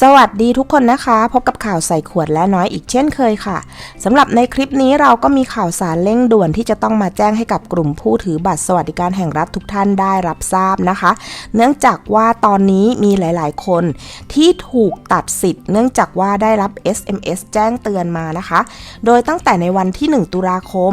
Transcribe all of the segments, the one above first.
สวัสดีทุกคนนะคะ พบกับข่าวใส่ขวดและน้อยอีกเช่นเคยค่ะสำหรับในคลิปนี้เราก็มีข่าวสารเร่งด่วนที่จะต้องมาแจ้งให้กับกลุ่มผู้ถือบัตรสวัสดิการแห่งรัฐทุกท่านได้รับทราบนะคะ เนื่องจากว่าตอนนี้มีหลาย ๆ คนที่ถูกตัดสิทธิ์ เนื่องจากว่าได้รับ SMS แจ้งเตือนมานะคะ โดยตั้งแต่ในวันที่ 1 ตุลาคม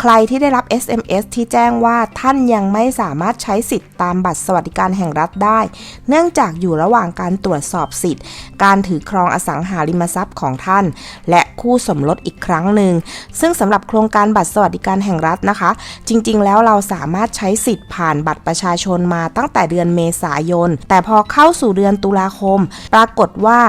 ใครที่ได้รับ SMS ที่แจ้งว่าท่านยังไม่สามารถใช้สิทธิ์ตามบัตรสวัสดิการแห่งรัฐได้ เนื่องจากอยู่ระหว่างการตรวจสอบสิทธิ์การถือครองอสังหาริมทรัพย์ของท่าน และคู่สมรสอีกครั้งหนึ่ง ซึ่งสำหรับโครงการบัตรสวัสดิการแห่งรัฐนะคะ จริง ๆ แล้วเราสามารถใช้สิทธิ์ผ่านบัตรประชาชนมาตั้งแต่เดือนเมษายน แต่พอเข้าสู่เดือนตุลาคม ปรากฏว่า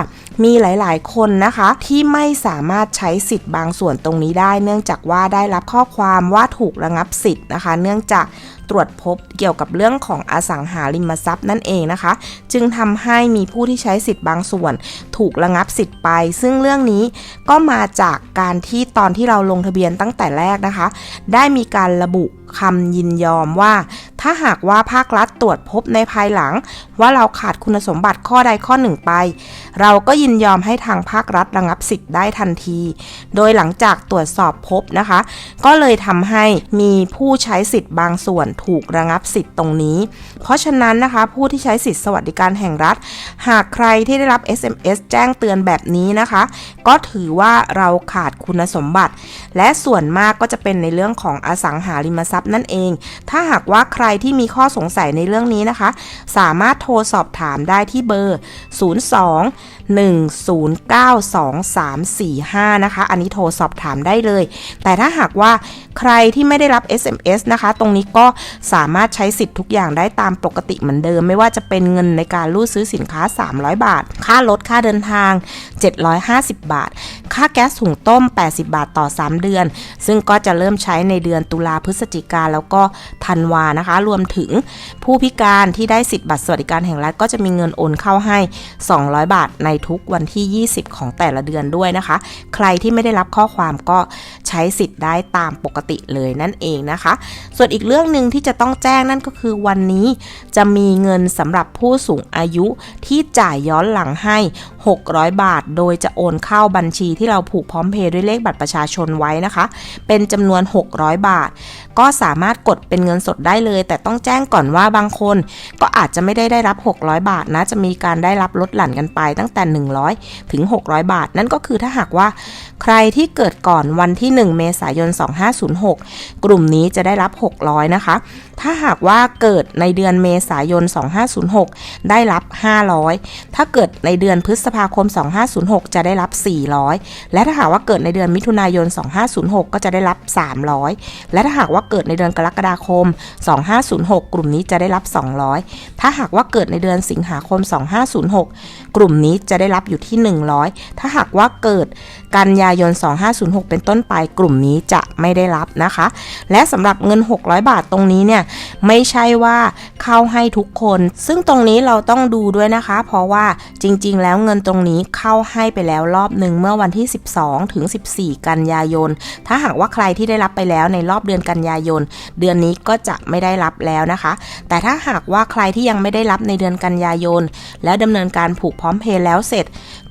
มีหลาย ๆ คนนะคะ ที่ไม่สามารถใช้สิทธิ์บางส่วนตรงนี้ได้ เนื่องจากว่าได้รับข้อความว่าถูกระงับสิทธิ์นะคะ เนื่องจากตรวจพบเกี่ยวกับเรื่องของอสังหาริมทรัพย์นั่นเองนะคะ จึงทำให้มีผู้ที่ใช้สิทธิ์บางส่วน ถูกระงับสิทธิ์ไป ซึ่งเรื่องนี้ก็มาจากการที่ตอนที่เราลงทะเบียนตั้งแต่แรกนะคะ ได้มีการระบุคำยินยอมว่า ถ้าหากว่าภาครัฐตรวจพบในภายหลัง ว่าเราขาดคุณสมบัติข้อใดข้อหนึ่งไป เราก็ยินยอมให้ทางภาครัฐระงับสิทธิ์ได้ทันที โดยหลังจากตรวจสอบพบนะคะ ก็เลยทำให้มีผู้ใช้สิทธิ์บางส่วนถูกระงับสิทธิ์ตรงนี้ เพราะฉะนั้นนะคะ ผู้ที่ใช้สิทธิ์สวัสดิการแห่งรัฐ หากใครที่ได้รับ SMS แจ้งเตือนแบบนี้นะคะ ก็ถือว่าเราขาดคุณสมบัติ และส่วนมากก็จะเป็นในเรื่องของอสังหาริมทรัพย์นั่นเอง ถ้าหากว่าใครที่มีข้อสงสัยในเรื่องนี้นะคะ สามารถโทรสอบถามได้ที่เบอร์ 02 1092345 นะคะ อันนี้โทรสอบถามได้เลย แต่ถ้าหากว่าใครที่ไม่ได้รับ SMS นะคะ ตรงนี้ก็สามารถใช้สิทธิ์ทุกอย่างได้ตามปกติเหมือนเดิม ไม่ว่าจะเป็นเงินในการรูดซื้อสินค้า 300 บาท ค่ารถค่าเดินทาง 750 บาท ค่าแก๊สถุงต้ม 80 บาทต่อ 3 เดือน ซึ่งก็จะเริ่มใช้ในเดือนตุลาพฤศจิกาแล้วก็ธันวานะคะ รวมถึงผู้พิการที่ได้สิทธิ์บัตรสวัสดิการแห่งรัฐก็จะมีเงินโอนเข้าให้ 200 บาทในทุกวันที่ 20 ของแต่ละเดือนด้วยนะคะ ใครที่ไม่ได้รับข้อความก็ ใช้สิทธิ์ได้ตามปกติเลยนั่นเองนะคะ ส่วนอีกเรื่องหนึ่งที่จะต้องแจ้งนั่นก็คือวันนี้จะมีเงินสำหรับผู้สูงอายุที่จ่ายย้อนหลังให้ 600 บาท โดยจะโอนเข้าบัญชีที่เราผูกพร้อมเพย์ด้วยเลขบัตรประชาชนไว้นะคะ เป็นจำนวน 600 บาท ก็สามารถกดเป็นเงินสดได้เลย แต่ต้องแจ้งก่อนว่าบางคนก็อาจจะไม่ได้ได้รับ 600 บาทนะ จะมีการได้รับลดหลั่นกันไปตั้งแต่ 100 ถึง 600 บาท นั่นก็คือถ้าหากว่าใครที่เกิดก่อนวันที่1 เมษายน 2506 กลุ่มนี้จะได้รับ 600 นะคะ ถ้าหากว่าเกิดในเดือนเมษายน 2506 ได้รับ 500 ถ้าเกิดในเดือนพฤษภาคม 2506 จะได้รับ 400 และถ้าหากว่าเกิดในเดือนมิถุนายน 2506 ก็จะได้รับ 300 และถ้าหากว่าเกิดในเดือนกรกฎาคม 2506 กลุ่มนี้จะได้รับ 200 ถ้าหากว่าเกิดในเดือนสิงหาคม 2506 กลุ่มนี้จะได้รับอยู่ที่ 100 ถ้าหากว่าเกิดกันยายน 2506 เป็นต้นไปกลุ่มนี้จะไม่ได้รับนะคะ และสำหรับเงิน 600 บาทตรงนี้เนี่ยไม่ใช่ว่าเข้าให้ทุกคน ซึ่งตรงนี้เราต้องดูด้วยนะคะ เพราะว่าจริง ๆ แล้วเงินตรงนี้เข้าให้ไปแล้วรอบหนึ่งเมื่อวันที่ 12 ถึง 14 กันยายน ถ้าหากว่าใครที่ได้รับไปแล้วในรอบเดือนกันยายน เดือนนี้ก็จะไม่ได้รับแล้วนะคะ แต่ถ้าหากว่าใครที่ยังไม่ได้รับในเดือนกันยายน แล้วดำเนินการผูกพร้อมเพย์แล้วเสร็จ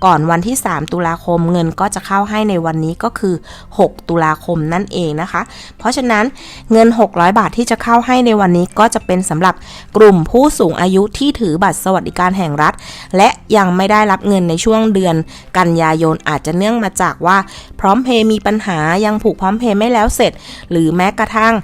ก่อนวันที่ 3 ตุลาคมเงินก็จะเข้าให้ในวันนี้ก็คือ 6ตุลาคมนั่นเองนะคะ เพราะฉะนั้นเงิน 600 บาทที่จะเข้าให้ในวันนี้ก็จะเป็นสำหรับกลุ่มผู้สูงอายุที่ถือบัตรสวัสดิการแห่งรัฐ และยังไม่ได้รับเงินในช่วงเดือนกันยายนอาจจะเนื่องมาจากว่าพร้อมเพย์มีปัญหายังผูกพร้อมเพย์ไม่แล้วเสร็จ หรือแม้กระทั่ง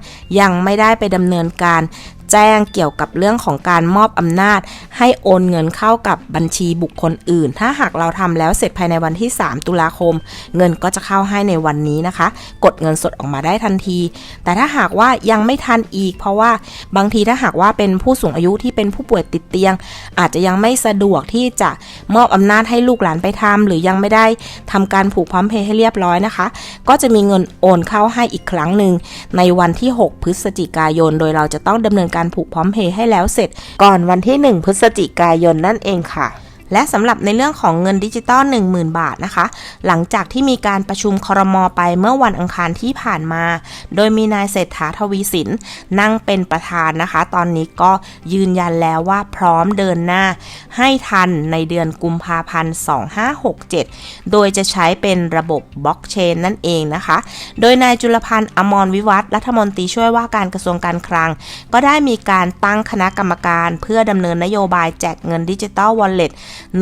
ยังไม่ได้ไปดำเนินการ แจ้งเกี่ยวกับเรื่องของการมอบอำนาจ ให้โอนเงินเข้ากับบัญชีบุคคลอื่น ถ้าหากเราทำแล้วเสร็จภายในวันที่ 3 ตุลาคม เงินก็จะเข้าให้ในวันนี้นะคะ กดเงินสดออกมาได้ทันที แต่ถ้าหากว่ายังไม่ทันอีก เพราะว่าบางทีถ้าหากว่าเป็นผู้สูงอายุที่เป็นผู้ป่วยติดเตียง อาจจะยังไม่สะดวกที่จะมอบอำนาจให้ลูกหลานไปทำหรือยังไม่ได้ทำการผูกพร้อมเพย์ให้เรียบร้อยนะคะ ก็จะมีเงินโอนเข้าให้อีกครั้งหนึ่งในวันที่ 6 พฤศจิกายน โดยเราจะต้องดำเนินการผูกพร้อมเพย์ให้แล้วเสร็จ ก่อนวันที่ 1 พฤศจิกายนนั่นเองค่ะ และสำหรับในเรื่องของเงินดิจิตอล10,000 บาทนะคะ หลังจากที่มีการประชุมครมไปเมื่อวันอังคารที่ผ่านมา โดยมีนายเศรษฐาทวีสินนั่งเป็นประธานนะคะ ตอนนี้ก็ยืนยันแล้วว่าพร้อมเดินหน้า ให้ทันในเดือนกุมภาพันธ์ 2567 โดยจะใช้เป็นระบบบล็อกเชนนั่นเองนะคะ โดยนายจุลพันธ์อมรวิวัฒรัฐมนตรีช่วยว่าการกระทรวงการคลัง ก็ได้มีการตั้งคณะกรรมการ เพื่อดำเนินนโยบายแจกเงินดิจิตอลวอลเล็ต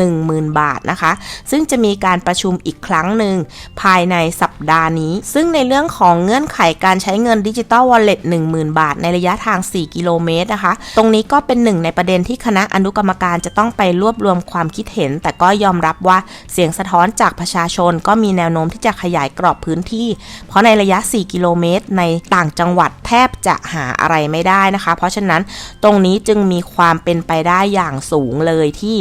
10,000 บาทนะคะ ซึ่งจะมีการประชุมอีกครั้งหนึ่งภายในสัปดาห์นี้ ซึ่งในเรื่องของเงื่อนไขการใช้เงินดิจิตอลวอลเล็ต10,000 บาท ในระยะทาง 4 กิโลเมตรนะคะ ตรงนี้ก็เป็นหนึ่งในประเด็นที่คณะอนุกรรมการจะต้องไปรวบรวมความคิดเห็น แต่ก็ยอมรับว่าเสียงสะท้อนจากประชาชนก็มีแนวโน้มที่จะขยายกรอบพื้นที่ เพราะในระยะ 4 กิโลเมตร ในต่างจังหวัดแทบจะหาอะไรไม่ได้นะคะ เพราะฉะนั้นตรงนี้จึงมีความเป็นไปได้อย่างสูงเลยที่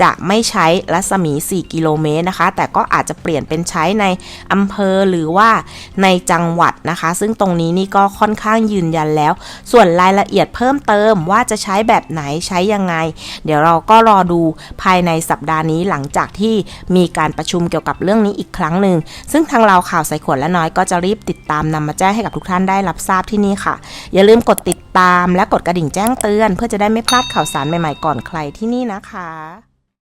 จะไม่ใช้รัศมี 4 กิโลเมตรนะคะ แต่ก็อาจจะเปลี่ยนเป็นใช้ในอำเภอหรือว่าในจังหวัดนะคะ ซึ่งตรงนี้นี่ก็ค่อนข้างยืนยันแล้ว ส่วนรายละเอียดเพิ่มเติมว่าจะใช้แบบไหนใช้ยังไง เดี๋ยวเราก็รอดูภายในสัปดาห์นี้หลังจากที่มีการประชุมเกี่ยวกับเรื่องนี้อีกครั้งหนึ่งซึ่งทางเราข่าวใส่ขวดและน้อยก็จะรีบติดตามนำมาแจ้งให้กับทุกท่านได้รับทราบที่นี่ค่ะ อย่าลืมกดติดตามและกดกระดิ่งแจ้งเตือน เพื่อจะได้ไม่พลาดข่าวสารใหม่ๆก่อนใครที่นี่นะคะ